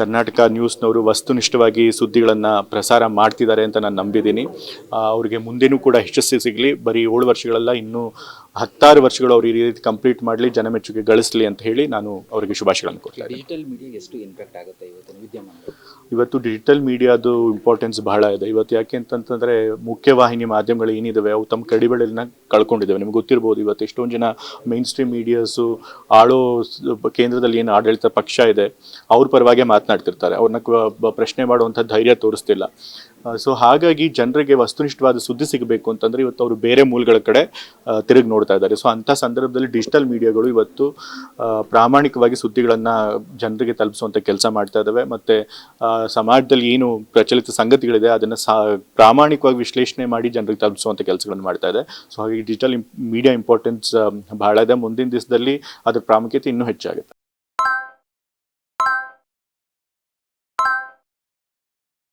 ಕರ್ನಾಟಕ ನ್ಯೂಸ್ನವರು ವಸ್ತುನಿಷ್ಠವಾಗಿ ಸುದ್ದಿಗಳನ್ನು ಪ್ರಸಾರ ಮಾಡ್ತಿದ್ದಾರೆ ಅಂತ ನಾನು ನಂಬಿದ್ದೀನಿ. ಅವ್ರಿಗೆ ಮುಂದೆನೂ ಕೂಡ ಯಶಸ್ಸು ಸಿಗಲಿ. ಬರೀ ಏಳು ವರ್ಷಗಳಲ್ಲ, ಇನ್ನೂ ಹತ್ತಾರು ವರ್ಷಗಳು ಅವ್ರು ಈ ರೀತಿ ಕಂಪ್ಲೀಟ್ ಮಾಡಲಿ ಜನಮೆಚ್ಚುಗೆ ಗಳಿಸಲಿ ಅಂತ ಹೇಳಿ ನಾನು ಅವರಿಗೆ ಶುಭಾಶಯಗಳನ್ನು ಕೊಡ್ತಾ ಇದ್ದೀನಿ. ಡಿಜಿಟಲ್ ಮೀಡಿಯಾ ಎಷ್ಟು ಇಂಪ್ಯಾಕ್ಟ್ ಆಗುತ್ತೆ ಇವತ್ತು ವಿದ್ಯಮಾನ ಇವತ್ತು ಡಿಜಿಟಲ್ ಮೀಡಿಯಾದು ಇಂಪಾರ್ಟೆನ್ಸ್ ಬಹಳ ಇದೆ. ಇವತ್ತು ಯಾಕೆ ಅಂತಂತಂದ್ರೆ ಮುಖ್ಯವಾಹಿನಿ ಮಾಧ್ಯಮಗಳು ಏನಿದಾವೆ ಅವು ತಮ್ಮ ಕಡಿಬೆಳೆನ ಕಳ್ಕೊಂಡಿದ್ದಾವೆ ನಿಮ್ಗೆ ಗೊತ್ತಿರ್ಬೋದು ಇವತ್ತು ಎಷ್ಟೊಂದು ಜನ ಮೈನ್ ಸ್ಟ್ರೀಮ್ ಮೀಡಿಯಾಸು ಆಳೋ ಕೇಂದ್ರದಲ್ಲಿ ಏನು ಆಡಳಿತ ಪಕ್ಷ ಇದೆ ಅವ್ರ ಪರವಾಗಿ ಮಾತನಾಡ್ತಿರ್ತಾರೆ. ಅವ್ರನ್ನ ಪ್ರಶ್ನೆ ಮಾಡುವಂಥ ಧೈರ್ಯ ತೋರಿಸ್ತಿಲ್ಲ. ಸೊ ಹಾಗಾಗಿ ಜನರಿಗೆ ವಸ್ತುನಿಷ್ಠವಾದ ಸುದ್ದಿ ಸಿಗಬೇಕು ಅಂತಂದ್ರೆ ಇವತ್ತು ಅವರು ಬೇರೆ ಮೂಲಗಳ ಕಡೆ ತಿರುಗಿ ನೋಡ್ತಾ ಇದ್ದಾರೆ. ಸೊ ಅಂಥ ಸಂದರ್ಭದಲ್ಲಿ ಡಿಜಿಟಲ್ ಮೀಡಿಯಾಗಳು ಇವತ್ತು ಪ್ರಾಮಾಣಿಕವಾಗಿ ಸುದ್ದಿಗಳನ್ನು ಜನರಿಗೆ ತಲುಪಿಸುವಂಥ ಕೆಲಸ ಮಾಡ್ತಾ ಇದ್ದಾವೆ ಮತ್ತು ಸಮಾಜದಲ್ಲಿ ಏನು ಪ್ರಚಲಿತ ಸಂಗತಿಗಳಿದೆ, ಅದನ್ನು ಪ್ರಾಮಾಣಿಕವಾಗಿ ವಿಶ್ಲೇಷಣೆ ಮಾಡಿ ಜನರಿಗೆ ತಲುಪಿಸುವಂಥ ಕೆಲಸಗಳನ್ನು ಮಾಡ್ತಾ ಇದೆ. ಸೊ ಹಾಗಾಗಿ ಡಿಜಿಟಲ್ ಮೀಡಿಯಾ ಇಂಪಾರ್ಟೆನ್ಸ್ ಬಹಳ ಇದೆ. ಮುಂದಿನ ದಿವಸದಲ್ಲಿ ಅದರ ಪ್ರಾಮುಖ್ಯತೆ ಇನ್ನೂ ಹೆಚ್ಚಾಗುತ್ತೆ.